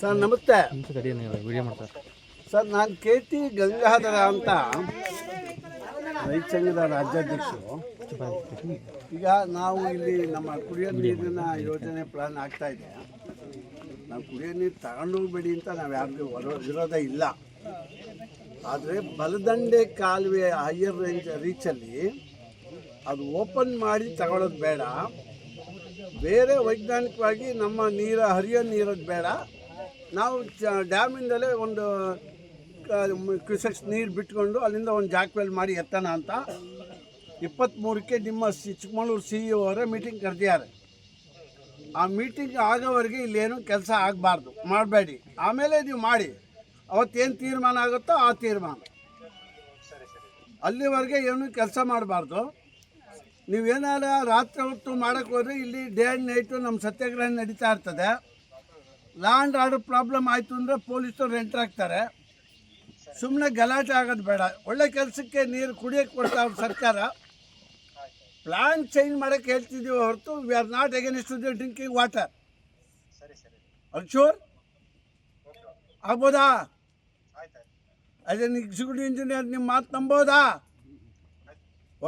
Sir, ನಮಸ್ತೆ. Sir, ನಾನು K T Gangadhara ಅಂತ ರೈತ ಸಂಘದ ರಾಜ್ಯಾಧ್ಯಕ್ಷರು. ಈಗ ನಾವು ಇಲ್ಲಿ ನಮ್ಮ ಕುಡಿಯೋ ನೀರಿನ ಯೋಜನೆ ಪ್ಲಾನ್ ಆಗ್ತಾ ಇದೆ. ನಾವು ಕುಡಿಯೋ ನೀರು ತಗೊಂಡು ಹೋಗ್ಬೇಡಿ ಅಂತ ನಾವು ಯಾರಿಗೂ ವರೋ- ವಿರೋಧ ಇಲ್ಲ. ಆದರೆ ಬಲದಂಡೆ ಕಾಲುವೆ ಹೈಯರ್ ರೇಂಜ್ ರೀಚಲ್ಲಿ ಅದು ಓಪನ್ ಮಾಡಿ ತಗೊಳ್ಳೋದು ಬೇಡ. ಬೇರೆ ವೈಜ್ಞಾನಿಕವಾಗಿ ನಮ್ಮ ನೀರ, ಹರಿಯೋ ನೀರದ್ದು ಬೇಡ. ನಾವು ಡ್ಯಾಮಿಂದಲೇ ಒಂದು ಕೃಷಿ ನೀರು ಬಿಟ್ಕೊಂಡು ಅಲ್ಲಿಂದ ಒಂದು ಜಾಕ್ವೆಲ್ ಮಾಡಿ ಎತ್ತಣ ಅಂತ. ಇಪ್ಪತ್ತ್ಮೂರಕ್ಕೆ ನಿಮ್ಮ ಸಿ, ಚಿಕ್ಕಮಗಳೂರು ಸಿ ಇ ಅವರೇ ಮೀಟಿಂಗ್ ಕರೆದಿದ್ದಾರೆ. ಆ ಮೀಟಿಂಗ್ ಆಗೋವರೆಗೆ ಇಲ್ಲೇನು ಕೆಲಸ ಆಗಬಾರ್ದು. ಮಾಡಬೇಡಿ. ಆಮೇಲೆ ನೀವು ಮಾಡಿ. ಅವತ್ತೇನು ತೀರ್ಮಾನ ಆಗುತ್ತೋ ಆ ತೀರ್ಮಾನ. ಅಲ್ಲಿವರೆಗೆ ಏನು ಕೆಲಸ ಮಾಡಬಾರ್ದು. ನೀವೇನಾರ ರಾತ್ರಿ ಹೊತ್ತು ಮಾಡಕ್ಕೆ ಹೋದ್ರೆ ಇಲ್ಲಿ ಡೇ ಆ್ಯಂಡ್ ನೈಟು ನಮ್ಮ ಸತ್ಯಾಗ್ರಹ ನಡೀತಾ ಇರ್ತದೆ. ಲ್ಯಾಂಡ್ ಆರ್ಡರ್ ಪ್ರಾಬ್ಲಮ್ ಆಯಿತು ಅಂದರೆ ಪೊಲೀಸರು ಎಂಟ್ರ್ ಆಗ್ತಾರೆ. ಸುಮ್ಮನೆ ಗಲಾಟೆ ಆಗೋದು ಬೇಡ. ಒಳ್ಳೆ ಕೆಲಸಕ್ಕೆ ನೀರು ಕುಡಿಯೋಕ್ಕೆ ಕೊಡ್ತಾವ್ರ ಸರ್ಕಾರ. ಪ್ಲಾನ್ ಚೇಂಜ್ ಮಾಡೋಕ್ಕೆ ಹೇಳ್ತಿದ್ದೀವಿ ಹೊರತು we are not against the drinking water assure ಆಗ್ಬೋದಾ? ಅದೇ ಎಕ್ಸಿಕ್ಯೂಟಿವ್ ಇಂಜಿನಿಯರ್ ನಿಮ್ಮ ಮಾತು ನಂಬೋದಾ?